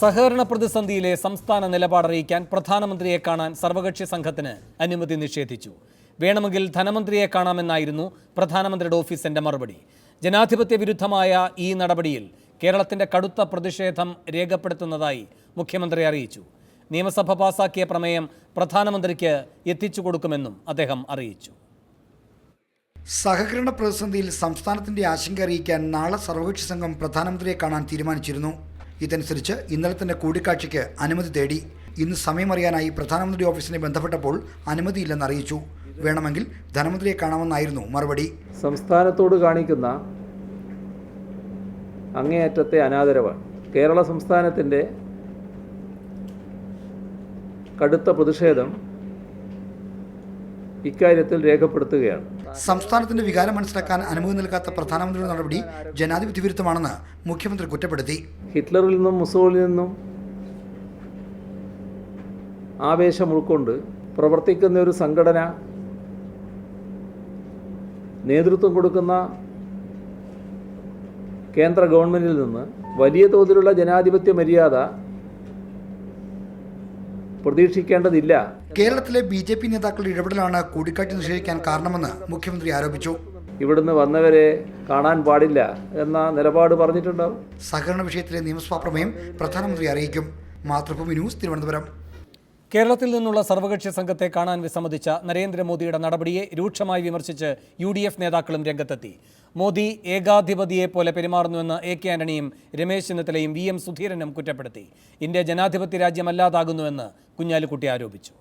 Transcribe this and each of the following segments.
സഹകരണ പ്രതിസന്ധിയിലെ സംസ്ഥാന നിലപാടറിയിക്കാൻ പ്രധാനമന്ത്രിയെ കാണാൻ സർവകക്ഷി സംഘത്തിന് അനുമതി നിഷേധിച്ചു. വേണമെങ്കിൽ ധനമന്ത്രിയെ കാണാമെന്നായിരുന്നു പ്രധാനമന്ത്രിയുടെ ഓഫീസിന്റെ മറുപടി. ജനാധിപത്യ വിരുദ്ധമായ ഈ നടപടിയിൽ കേരളത്തിന്റെ കടുത്ത പ്രതിഷേധം രേഖപ്പെടുത്തുന്നതായി മുഖ്യമന്ത്രി അറിയിച്ചു. നിയമസഭ പാസാക്കിയ പ്രമേയം പ്രധാനമന്ത്രിക്ക് എത്തിച്ചു കൊടുക്കുമെന്നും അദ്ദേഹം അറിയിച്ചു. സഹകരണ പ്രതിസന്ധിയിൽ സംസ്ഥാനത്തിന്റെ ആശങ്ക അറിയിക്കാൻ നാളെ സർവകക്ഷി സംഘം പ്രധാനമന്ത്രിയെ കാണാൻ തീരുമാനിച്ചിരുന്നു. ഇതനുസരിച്ച് ഇന്നലെ തന്നെ കൂടിക്കാഴ്ചയ്ക്ക് അനുമതി തേടി ഇന്ന് സമയമറിയാനായി പ്രധാനമന്ത്രി ഓഫീസിനെ ബന്ധപ്പെട്ടപ്പോൾ അനുമതിയില്ലെന്ന് അറിയിച്ചു. വേണമെങ്കിൽ ധനമന്ത്രിയെ കാണാമെന്നായിരുന്നു മറുപടി. സംസ്ഥാനത്തോട് കാണിക്കുന്ന അങ്ങേയറ്റത്തെ അനാദരവാണ് കേരള സംസ്ഥാനത്തിന്റെ കടുത്ത പ്രതിഷേധം ഇക്കാര്യത്തിൽ രേഖപ്പെടുത്തുകയാണ്. സംസ്ഥാനത്തിന്റെ വികാരം മനസ്സിലാക്കാൻ അനുമതി നൽകാത്ത പ്രധാനമന്ത്രിയുടെ നടപടി ജനാധിപത്യ വിരുദ്ധമാണെന്ന് മുഖ്യമന്ത്രി കുറ്റപ്പെടുത്തി. ഹിറ്റ്ലറിൽ നിന്നും മുസോളിൽ നിന്നും ആവേശം ഉൾക്കൊണ്ട് പ്രവർത്തിക്കുന്ന ഒരു സംഘടന നേതൃത്വം കൊടുക്കുന്ന കേന്ദ്ര ഗവൺമെന്റിൽ നിന്ന് വലിയ തോതിലുള്ള ജനാധിപത്യ മര്യാദ പ്രതീക്ഷിക്കേണ്ടതില്ല. കേരളത്തിലെ ബി ജെ പി നേതാക്കളുടെ ഇടപെടലാണ് കൂടിക്കാഴ്ച നിഷേധിക്കാൻ കാരണമെന്ന് മുഖ്യമന്ത്രി ആരോപിച്ചു. ഇവിടുന്ന് വന്നവരെ കാണാൻ പാടില്ല എന്ന നിലപാട് പറഞ്ഞിട്ടുണ്ടാവും. സഹകരണ വിഷയത്തിലെ നിയമസഭാ പ്രമേയം പ്രധാനമന്ത്രി അറിയിക്കും. മാതൃഭൂമി ന്യൂസ് തിരുവനന്തപുരം. കേരളത്തിൽ നിന്നുള്ള സർവകക്ഷി സംഘത്തെ കാണാൻ വിസമ്മതിച്ച നരേന്ദ്രമോദിയുടെ നടപടിയെ രൂക്ഷമായി വിമർശിച്ച് യു ഡി എഫ് നേതാക്കളും രംഗത്തെത്തി. മോദി ഏകാധിപതിയെ പോലെ പെരുമാറുന്നുവെന്ന് എ കെ ആന്റണിയും രമേശ് ചെന്നിത്തലയും വി എം സുധീരനും കുറ്റപ്പെടുത്തി. ഇന്ത്യ ജനാധിപത്യ രാജ്യമല്ലാതാകുന്നുവെന്ന് കുഞ്ഞാലിക്കുട്ടി ആരോപിച്ചു.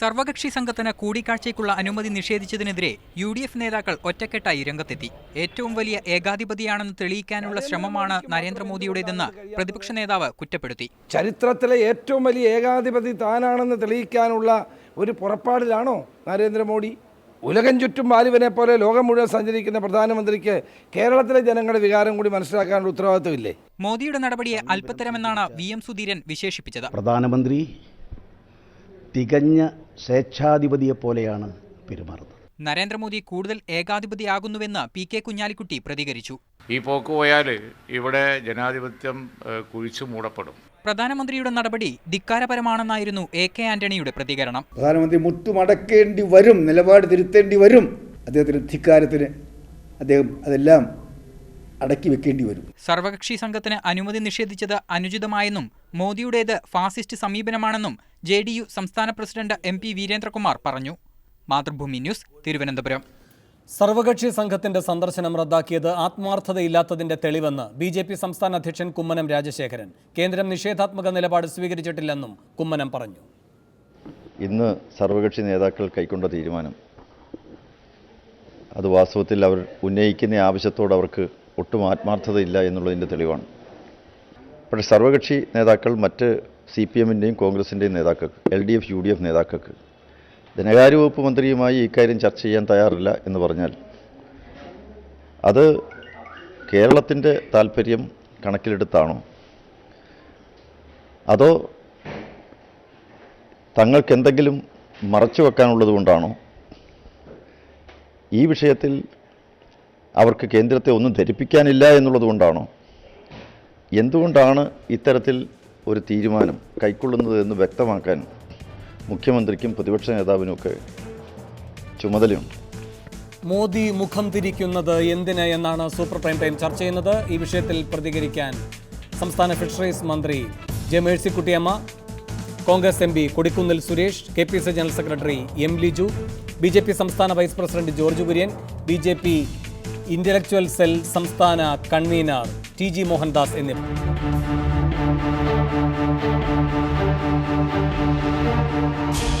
സർവകക്ഷി സംഘത്തിന് കൂടിക്കാഴ്ചയ്ക്കുള്ള അനുമതി നിഷേധിച്ചതിനെതിരെ യു ഡി എഫ് നേതാക്കൾ ഒറ്റക്കെട്ടായി രംഗത്തെത്തി. ഏറ്റവും വലിയ ഏകാധിപതിയാണെന്ന് തെളിയിക്കാനുള്ള ശ്രമമാണ് നരേന്ദ്രമോദിയുടേതെന്ന് പ്രതിപക്ഷ നേതാവ് കുറ്റപ്പെടുത്തി. ചരിത്രത്തിലെ ഏറ്റവും വലിയ ഏകാധിപതി താനാണെന്ന് തെളിയിക്കാനുള്ള ഒരു പുറപ്പാടിലാണോ നരേന്ദ്രമോദി? ഉലകം ചുറ്റും ബാലുവിനെ പോലെ ലോകം മുഴുവൻ സഞ്ചരിക്കുന്ന പ്രധാനമന്ത്രിക്ക് കേരളത്തിലെ ജനങ്ങളുടെ വികാരം കൂടി മനസ്സിലാക്കാനുള്ള ഉത്തരവാദിത്വമില്ലേ? മോദിയുടെ നടപടിയെ അല്പത്തരമെന്നാണ് വി എം സുധീരൻ വിശേഷിപ്പിച്ചത്. പ്രധാനമന്ത്രി തികഞ്ഞ സ്വേച്ഛാധിപതിയെ പോലെയാണ് പെരുമാറുന്നത്. നരേന്ദ്രമോദി കൂടുതൽ ഏകാധിപതിയാകുന്നുവെന്ന് പി കെ കുഞ്ഞാലിക്കുട്ടി പ്രതികരിച്ചു. ഈ പോക്ക് പോയാൽ ഇവിടെ ജനാധിപത്യം കുഴിച്ചു മൂടപ്പെടും. പ്രധാനമന്ത്രിയുടെ നടപടി ധിക്കാരപരമാണെന്നായിരുന്നു എ കെ ആന്റണിയുടെ പ്രതികരണം. പ്രധാനമന്ത്രി മുട്ടുമടക്കേണ്ടി വരും നിലപാട് തിരുത്തേണ്ടി വരും. അദ്ദേഹത്തിന് ധിക്കാരത്തിന് അദ്ദേഹം അതെല്ലാം അടക്കി വെക്കേണ്ടി വരും. സർവകക്ഷി സംഘത്തിന് അനുമതി നിഷേധിച്ചത് അനുചിതമായെന്നും മോദിയുടേത് ഫാസിസ്റ്റ് സമീപനമാണെന്നും ജെ ഡി യു സംസ്ഥാന പ്രസിഡന്റ് എം പി വീരേന്ദ്രകുമാർ പറഞ്ഞു. മാതൃഭൂമി ന്യൂസ് തിരുവനന്തപുരം. സർവകക്ഷി സംഘത്തിന്റെ സന്ദർശനം റദ്ദാക്കിയത് ആത്മാർത്ഥതയില്ലാത്തതിന്റെ തെളിവെന്ന് ബി ജെ പി സംസ്ഥാന അധ്യക്ഷൻ കുമ്മനം രാജശേഖരൻ. കേന്ദ്രം നിഷേധാത്മക നിലപാട് സ്വീകരിച്ചിട്ടില്ലെന്നും കുമ്മനം പറഞ്ഞു. ഇന്ന് സർവകക്ഷി നേതാക്കൾ കൈക്കൊണ്ട തീരുമാനം. അത് വാസ്തവത്തിൽ അവർ ഉന്നയിക്കുന്ന ആവശ്യത്തോട് അവർക്ക് ഒട്ടും ആത്മാർത്ഥതയില്ല എന്നുള്ളതിന്റെ തെളിവാണ്. പക്ഷേ സർവകക്ഷി നേതാക്കൾ മറ്റ് സി പി എമ്മിന്റെയും കോൺഗ്രസിന്റെയും നേതാക്കൾക്ക് L D F U D F നേതാക്കൾക്ക്. ധനകാര്യ വകുപ്പ് മന്ത്രിയുമായി ഇക്കാര്യം ചർച്ച ചെയ്യാൻ തയ്യാറില്ല എന്ന് പറഞ്ഞാൽ അത് കേരളത്തിന്റെ താല്പര്യം കണക്കിലെടുത്താണോ? അതോ തങ്ങൾക്ക് എന്തെങ്കിലും മറച്ചു വെക്കാനുള്ളത് കൊണ്ടാണോ? ഈ വിഷയത്തിൽ അവർക്ക് കേന്ദ്രത്തെ ഒന്നും ധരിപ്പിക്കാനില്ല എന്നുള്ളത് കൊണ്ടാണോ? എന്തുകൊണ്ടാണ് ഇത്തരത്തിൽ ഒരു തീരുമാനം കൈക്കൊള്ളുന്നത് എന്ന് വ്യക്തമാക്കാൻ മുഖ്യമന്ത്രിക്കും പ്രതിപക്ഷ നേതാവിനുമൊക്കെ ചുമതലയുണ്ട്. മോദി മുഖം തിരിക്കുന്നത് എന്തിന് എന്നാണ് സൂപ്പർ പ്രൈം ടൈം ചർച്ച ചെയ്യുന്നത്. ഈ വിഷയത്തിൽ പ്രതികരിക്കാൻ സംസ്ഥാന ഫിഷറീസ് മന്ത്രി J Mercykuttyamma Congress M P Kodikunnil Suresh K P C general secretary M Liju B J P സംസ്ഥാന vice president George Kurian B J P intellectual cell സംസ്ഥാന കൺവീനർ ടി ജി മോഹൻദാസ് എന്നിവർ. Música